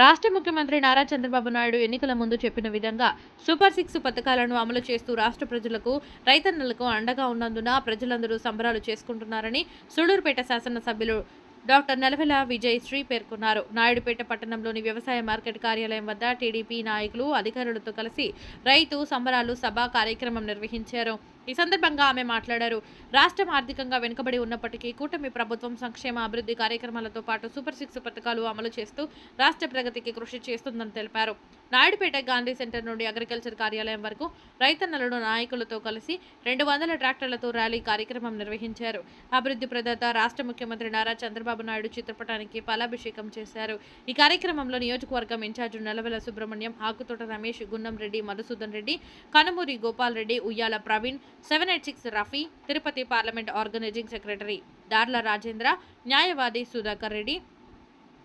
రాష్ట్ర ముఖ్యమంత్రి నారా చంద్రబాబు నాయుడు ఎన్నికల ముందు చెప్పిన విధంగా సూపర్ సిక్స్ పథకాలను అమలు చేస్తూ రాష్ట్ర ప్రజలకు రైతన్నలకు అండగా ఉన్నందున ప్రజలందరూ సంబరాలు చేసుకుంటున్నారని సూడూరుపేట శాసనసభ్యులు డాక్టర్ నెలవెల విజయశ్రీ పేర్కొన్నారు. నాయుడుపేట పట్టణంలోని వ్యవసాయ మార్కెట్ కార్యాలయం వద్ద టీడీపీ నాయకులు అధికారులతో కలిసి రైతు సంబరాలు సభ కార్యక్రమం నిర్వహించారు. ఈ సందర్భంగా ఆమె మాట్లాడారు. రాష్ట్రం ఆర్థికంగా వెనుకబడి ఉన్నప్పటికీ కూటమి ప్రభుత్వం సంక్షేమ అభివృద్ధి కార్యక్రమాలతో పాటు సూపర్ సిక్స్ పథకాలు అమలు చేస్తూ రాష్ట్ర ప్రగతికి కృషి చేస్తుందని తెలిపారు. నాయుడుపేట గాంధీ సెంటర్ నుండి అగ్రికల్చర్ కార్యాలయం వరకు రైతన్నలను నాయకులతో కలిసి రెండు వందల ట్రాక్టర్లతో ర్యాలీ కార్యక్రమం నిర్వహించారు. అభివృద్ధి ప్రదాత రాష్ట్ర ముఖ్యమంత్రి నారా చంద్రబాబు నాయుడు చిత్రపటానికి పాలాభిషేకం చేశారు. ఈ కార్యక్రమంలో నియోజకవర్గం incharge Nelavela Subrahmanyam Akuthota Ramesh Gunnam Reddy Madhusudan Reddy Kanumuri Gopal Reddy Uyyala Praveen seven eight six Rafi Tirupati parliament organising secretary Darla Rajendra న్యాయవాది సుధాకర్ రెడ్డి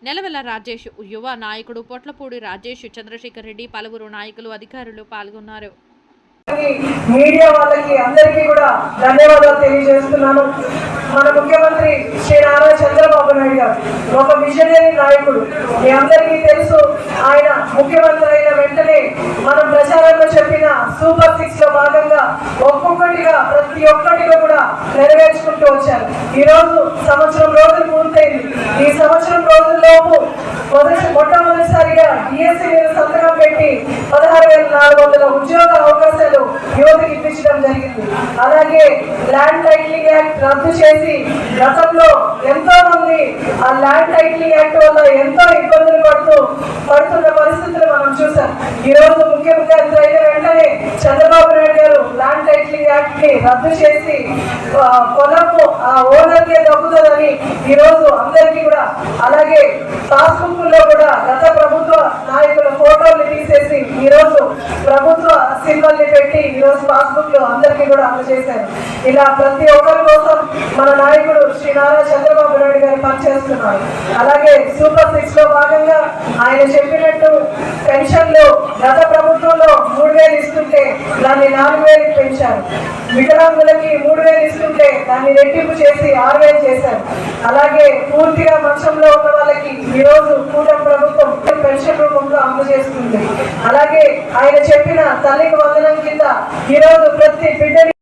నెలవెల రాజేష్ యువ నాయకుడు పొట్లపూడి రాజేష్ చంద్రశేఖర్ రెడ్డి పలువురు నాయకులు అధికారులు పాల్గొన్నారు. మీడియా వాళ్ళకి అందరికీ కూడా ధన్యవాదాలు తెలియజేస్తున్నాను. మన ముఖ్యమంత్రి శ్రీ నారా చంద్రబాబు నాయుడు గారు ఒక విజనరీ నాయకుడు. మీ అందరికీ తెలుసు ఆయన ముఖ్యమంత్రి అయిన వెంటనే మనం ప్రచారంలో చెప్పిన సూపర్ సిక్స్లో భాగంగా ఒక్కొక్కటిగా ప్రతి ఒక్కటిగా కూడా నెరవేర్చుకుంటూ వచ్చారు. ఈ రోజు సంవత్సరం రోజులు పూర్తయింది. ఈ సంవత్సరం రోజుల్లోపు మొదటి మొట్టమొదటిసారిగా డిఎస్సీ మీద సంతకం పెట్టి పదహారు వేల నాలుగు వందల ఉద్యోగ అవకాశాలు యువతకు ఇప్పించడం జరిగింది. అలాగే ల్యాండ్ టైటిలింగ్ యాక్ట్ రద్దు చేసి గతంలో ఎంతో మంది ఆ ల్యాండ్ టైటిలింగ్ యాక్ట్ వల్ల ఎంతో ఇబ్బందులు పడుతూ పడుతున్న పరిస్థితులు మనం చూసాం. ఈ రోజు ముఖ్యమంత్రి అయిన వెంటనే చంద్రబాబు నాయుడు గారు ల్యాండ్ టైటిలింగ్ యాక్ట్ని రద్దు చేసి పొలము ఆ ఓనర్కే దక్కుతుందని ఈ రోజు అందరికీ కూడా అలాగే పాస్బుక్లో కూడా గత ప్రభుత్వ నాయకుల ఫోటోలు తీసేసి ఈ రోజు ప్రభుత్వ సింబల్ని పెట్టి ఈ రోజు పాస్బుక్లో అందరికీ కూడా అమలు చేశారు ఇలా ప్రతి ఒక్కరి కోసం మన నాయకుడు శ్రీ నారా చంద్రబాబు నాయుడు గారు పనిచేస్తున్నారు. అలాగే సూపర్ సిక్స్లో భాగంగా ఆయన చెప్పినట్టు పెన్షన్లు గత ప్రభుత్వంలో మూడు వేలు ఇస్తుంటే దాన్ని నాలుగు వేలు పెంచారు. వికలాంగులకి మూడు వేలు ఇస్తుంటే దాన్ని రెట్టింపు చేసి ఆరు వేలు చేశారు. అలాగే పూర్తిగా మంచంలో ఉన్న వాళ్ళకి ఈరోజు కూడా చేసుకుంది. చేస్తుంది అలాగే ఆయన చెప్పిన తల్లికి వందనం కింద ఈరోజు ప్రతి బిడ్డని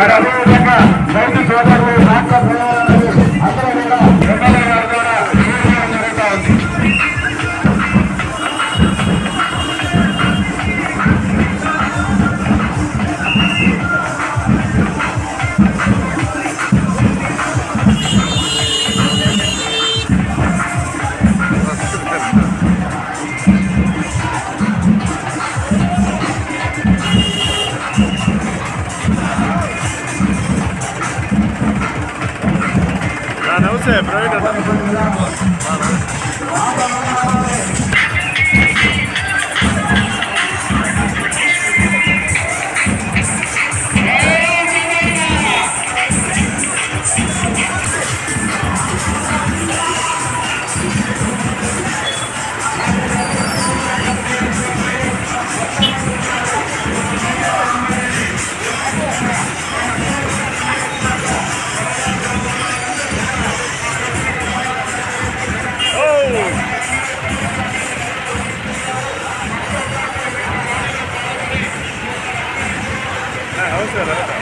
খারাপ Grüße, Ja. será?